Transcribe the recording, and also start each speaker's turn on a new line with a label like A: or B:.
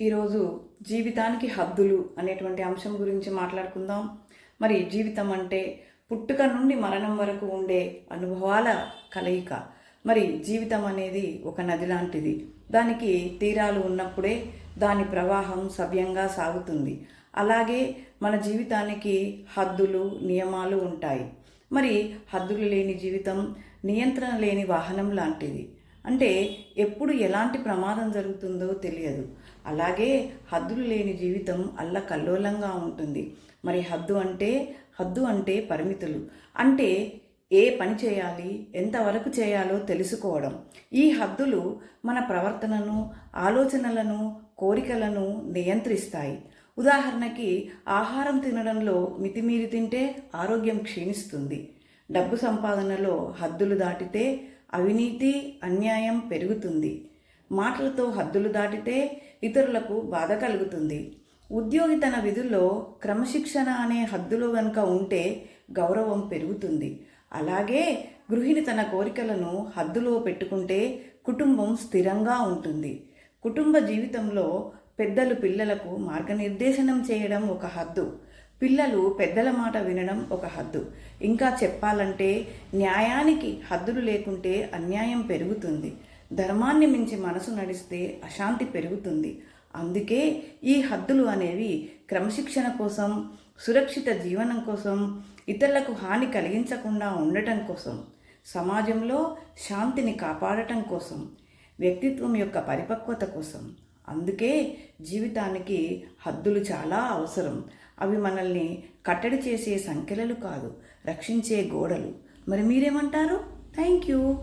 A: ఈరోజు జీవితానికి హద్దులు అనేటువంటి అంశం గురించి మాట్లాడుకుందాం. మరి జీవితం అంటే పుట్టుక నుండి మరణం వరకు ఉండే అనుభవాల కలయిక. మరి జీవితం అనేది ఒక నది లాంటిది. దానికి తీరాలు ఉన్నప్పుడే దాని ప్రవాహం సవ్యంగా సాగుతుంది. అలాగే మన జీవితానికి హద్దులు నియమాలు ఉంటాయి. మరి హద్దులు లేని జీవితం నియంత్రణ లేని వాహనం లాంటిది. అంటే ఎప్పుడు ఎలాంటి ప్రమాదం జరుగుతుందో తెలియదు. అలాగే హద్దులు లేని జీవితం అల్లకల్లోలంగా ఉంటుంది. మరి హద్దు అంటే హద్దు అంటే పరిమితులు. అంటే ఏ పని చేయాలి ఎంతవరకు చేయాలో తెలుసుకోవడం. ఈ హద్దులు మన ప్రవర్తనను ఆలోచనలను కోరికలను నియంత్రిస్తాయి. ఉదాహరణకి ఆహారం తినడంలో మితిమీరి తింటే ఆరోగ్యం క్షీణిస్తుంది. డబ్బు సంపాదనలో హద్దులు దాటితే అవినీతి అన్యాయం పెరుగుతుంది. మాటలతో హద్దులు దాటితే ఇతరులకు బాధ కలుగుతుంది. ఉద్యోగి తన విధుల్లో క్రమశిక్షణ అనే హద్దులో గనుక ఉంటే గౌరవం పెరుగుతుంది. అలాగే గృహిణి తన కోరికలను హద్దులో పెట్టుకుంటే కుటుంబం స్థిరంగా ఉంటుంది. కుటుంబ జీవితంలో పెద్దలు పిల్లలకు మార్గనిర్దేశనం చేయడం ఒక హద్దు. పిల్లలు పెద్దల మాట వినడం ఒక హద్దు. ఇంకా చెప్పాలంటే న్యాయానికి హద్దులు లేకుంటే అన్యాయం పెరుగుతుంది. ధర్మాన్ని మించి మనసు నడిస్తే అశాంతి పెరుగుతుంది. అందుకే ఈ హద్దులు అనేవి క్రమశిక్షణ కోసం సురక్షిత జీవనం కోసం ఇతరులకు హాని కలిగించకుండా ఉండటం కోసం సమాజంలో శాంతిని కాపాడటం కోసం వ్యక్తిత్వం యొక్క పరిపక్వత కోసం అందుకే జీవితానికి హద్దులు చాలా అవసరం. అవి మనల్ని కట్టడి చేసే సంఖ్యలు కాదు రక్షించే గోడలు. మరి మీరేమంటారు? Thank you